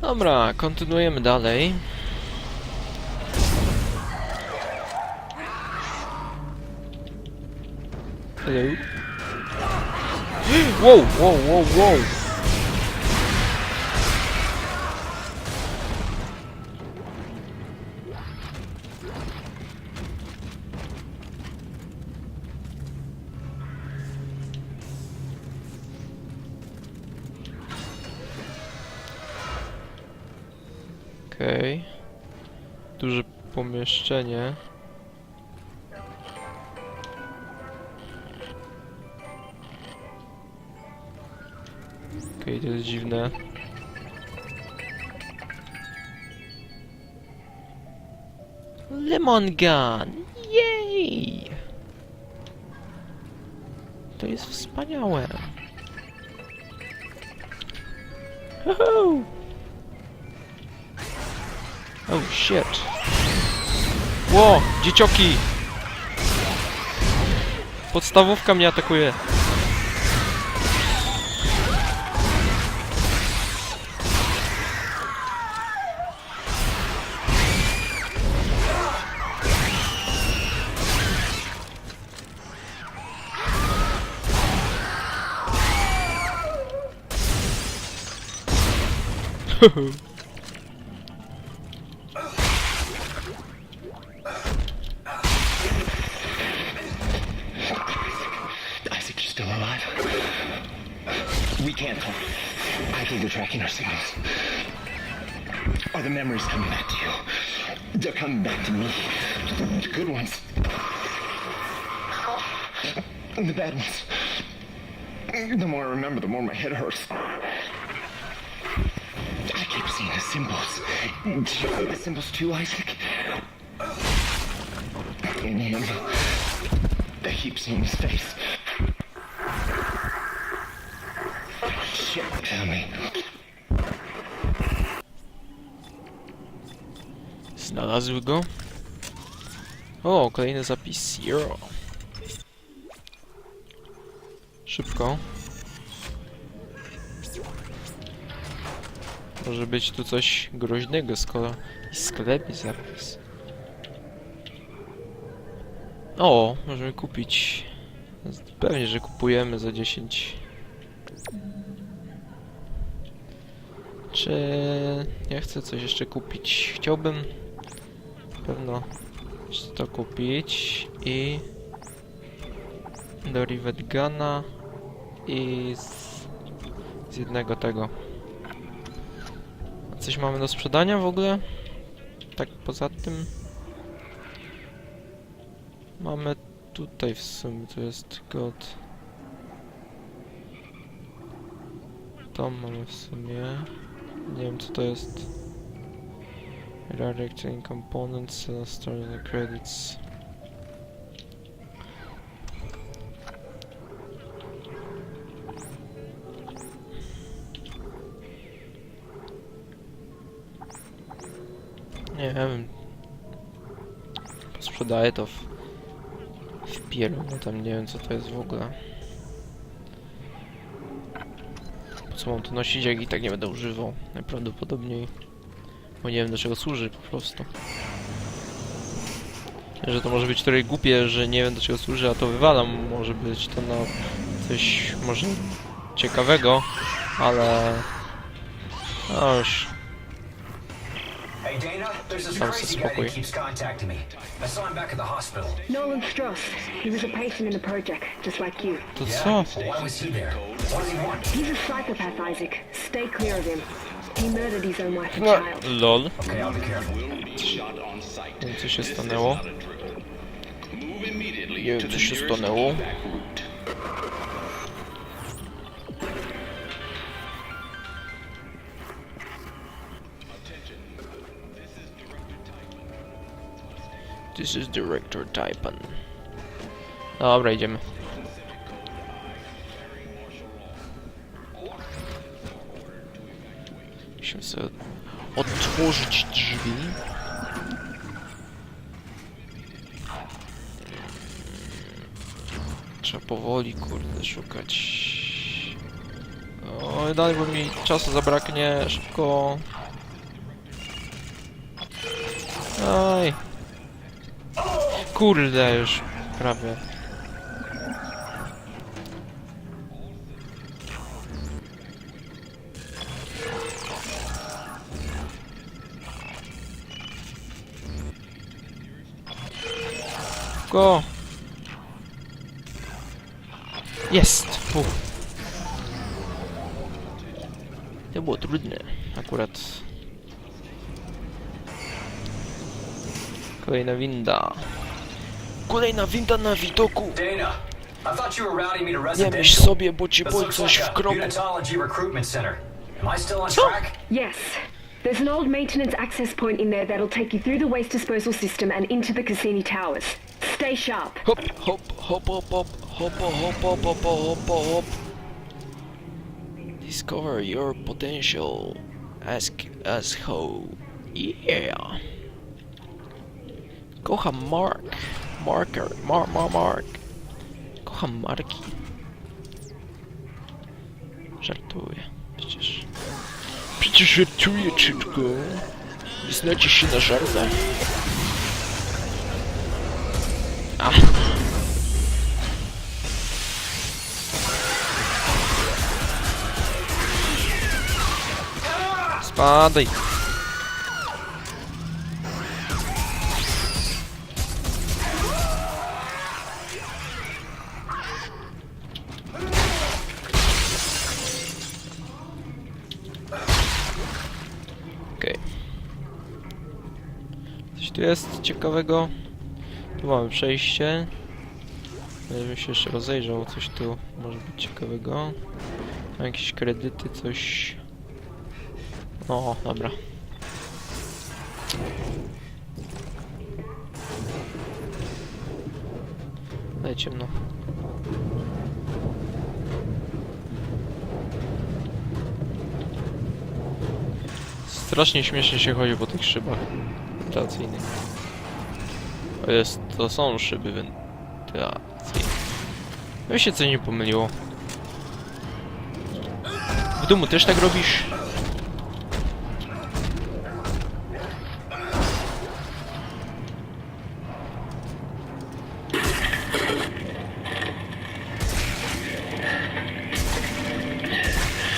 Dobra, kontynuujemy dalej. Hello? Wow, wow, wow, wow! Okej. Duże pomieszczenie. Okej, to jest dziwne. Lemon gun! Jej! To jest wspaniałe. Woohoo! Oh shit. Ło, dziecioki! Podstawówka mnie atakuje. Are the memories coming back to you? They're coming back to me. The good ones. And the bad ones. The more I remember, the more my head hurts. I keep seeing the symbols. Do you see the symbols too, Isaac? In him. I keep seeing his face. Shit, tell me. Znalazły go. O, kolejny zapis. Zero. Szybko. Może być tu coś groźnego, skoro w sklepie zapis. O, możemy kupić. Pewnie, że kupujemy za 10. Czy ja chcę coś jeszcze kupić? Chciałbym pewno to kupić i do Rivet Guna i z, z jednego tego. Coś mamy do sprzedania w ogóle? Tak poza tym mamy tutaj w sumie to jest god. Tam mamy w sumie. Nie wiem co to jest. Exchange components, uh, store the credits. Nie wiem. Sprzedaję to w, w pielu, no tam nie wiem co to jest w ogóle. Po co mam to nosić, jak i tak nie będę używał? Najprawdopodobniej. Bo nie wiem do czego służy po prostu. Że to może być trochę głupie, że nie wiem do czego służy, a to wywalam. Może być to na coś może ciekawego, ale... No już. There's this Tam crazy guy spokój. that keeps contacting me. I saw him back at the hospital. Nolan Strauss. He was a patient in the project, just like you. To Yeah? co? Why was he there? What does he want? He's a psychopath, Isaac. Stay clear of him. He murdered his own wife and No, child. lol. Okay, I'll be careful. Nie wiem co się stanęło. Nie wiem co się stanęło. This is Director Taipan. Dobra, idziemy. Musimy sobie otworzyć drzwi. Trzeba powoli, kurde, szukać. O, dalej, bo mi czasu zabraknie szybko. Aj. Kurde, już prawie. Go! Jest! Uff. To było trudne, akurat. Kolejna winda. Kolejna winda na widoku! I thought you were routing me to Nie myśl residential. sobie, bo ci This boi looks coś like w a kroku. unitology recruitment center. Am I still on Co? Yes. There's an old maintenance access point in there that'll take you through the waste disposal system and into the Cassini Towers. Stay sharp. Hop, hop, hop, hop, hop, hop, hop, hop, hop, hop, hop. Discover your potential. Ask us how. Yeah. Kocham Mark. Marker. Mar, mar, Mark. Kocham marki. Żartuję. Przecież... Przecież żartuję, czyczko. Nie znacie się na żartach. Tu jest ciekawego. Tu mamy przejście. Bym się jeszcze rozejrzał, coś tu może być ciekawego. Mam jakieś kredyty, coś... O, dobra. Ale ciemno. Strasznie śmiesznie się chodzi po tych szybach wentylacyjnych. To jest, to są szyby wentylacyjne. Mi się coś nie pomyliło. W domu też tak robisz?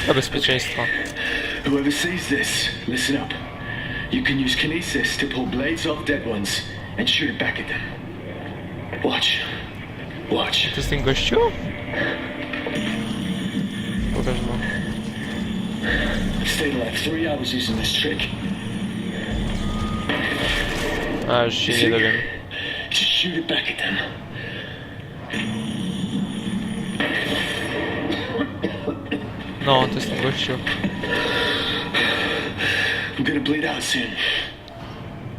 Dla bezpieczeństwa. Whoever sees this, listen up. You can use kinesis to pull blades off dead ones and shoot it back at them. Watch. Watch. To jest ten gościu? Pokaż no. Stayed like three hours using this trick. A, już się nie dowiem. Just shoot it back at them. No, to jest ten gościu. I'm gonna bleed out soon.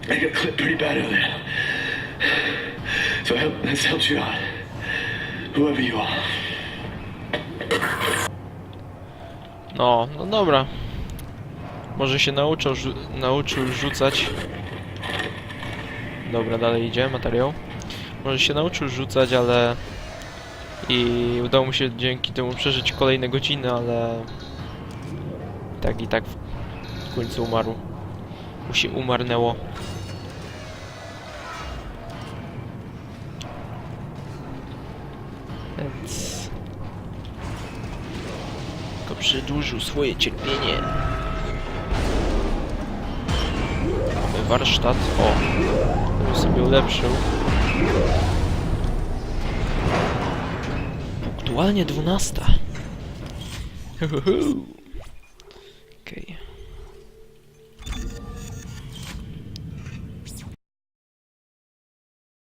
I got clipped pretty bad earlier. So help, let's help you out. Whoever you are. No, no dobra. Może się nauczył, rzu nauczył rzucać. Dobra, dalej idzie materiał. Może się nauczył rzucać, ale... I udało mu się dzięki temu przeżyć kolejne godziny, ale... Tak i tak w końcu umarł. Mu się umarnęło. Więc... Tylko przedłużył swoje cierpienie. Mamy warsztat. O! Żeby sobie ulepszył. Aktualnie 12. Okej. Okay.